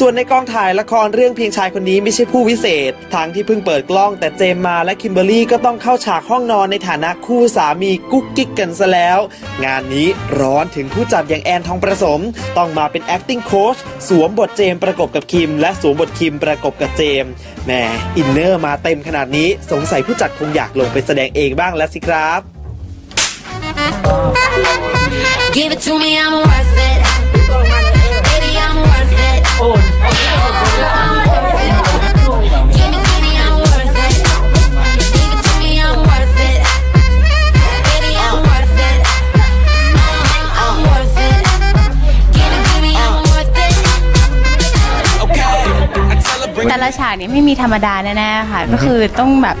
ส่วนในกองถ่ายละครเรื่องเพียงชายคนนี้ไม่ใช่ผู้วิเศษ ทั้งที่เพิ่งเปิดกล้องแต่เจมมาและคิมเบอรี่ก็ต้องเข้าฉากห้องนอนในฐานะคู่สามีกุ๊กกิ๊กกันซะแล้ว งานนี้ร้อนถึงผู้จัดอย่างแอนทองประสม ต้องมาเป็น acting coach สวมบทเจมประกบกับคิม และสวมบทคิมประกบกับเจมแหมอินเนอร์มาเต็มขนาดนี้สงสัยผู้จัดคงอยากลงไปแสดงเองบ้างแล้วสิครับ Give it to me, I'm worth แต่ละฉากนี้ไม่มีธรรมดาแน่ๆค่ะ ก็คือต้องแบบ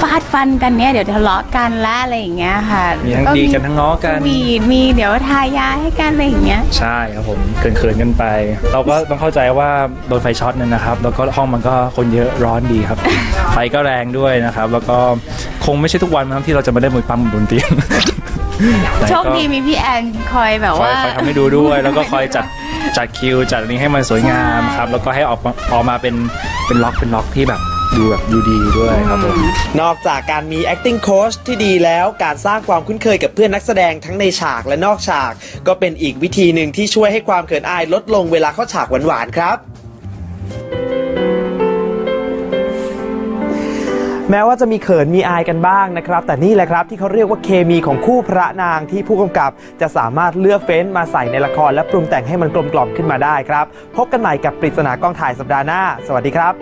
ฟาดฟันกันเนี่ยเดี๋ยวทะเลาะกันและอะไรอย่างเงี้ยค่ะมีทั้งดีกันทั้งง้อกันสวีทมีเดี๋ยวทายาให้กันอะไรอย่างเงี้ย ใช่ครับผมเขินๆกันไป เราก็ต้องเข้าใจว่าโดนไฟช็อตเนี่ยนะครับ แล้วก็ห้องมันก็คนเยอะร้อนดีครับ ไฟก็แรงด้วยนะครับ แล้วก็คงไม่ใช่ทุกวันนะครับที่เราจะมาได้มวยปั๊มบนเตียงแต่ โชคก็ดีมีพี่แอนคอยแบบคอยว่า คอยทำให้ดูด้วย แล้วก็คอยจัดจัดคิว จัดอันนี้ให้มันสวยงามครับ แล้วก็ให้ออกมาออกมาเป็นเป็นล็อกเป็นล็อกที่แบบดูแบบดูดีด้วยครับผมนอกจากการมี acting coach ที่ดีแล้วการสร้างความคุ้นเคยกับเพื่อนนักแสดงทั้งในฉากและนอกฉาก ก็เป็นอีกวิธีหนึ่งที่ช่วยให้ความเขินอายลดลงเวลาเข้าฉากหวานๆครับ แม้ว่าจะมีเขินมีอายกันบ้างนะครับ แต่นี่แหละครับที่เขาเรียกว่าเคมีของคู่พระนางที่ผู้กำกับจะสามารถเลือกเฟ้นมาใส่ในละครและปรุงแต่งให้มันกลมกล่อมขึ้นมาได้ครับ พบกันใหม่กับปริศนากล้องถ่ายสัปดาห์หน้า สวัสดีครับ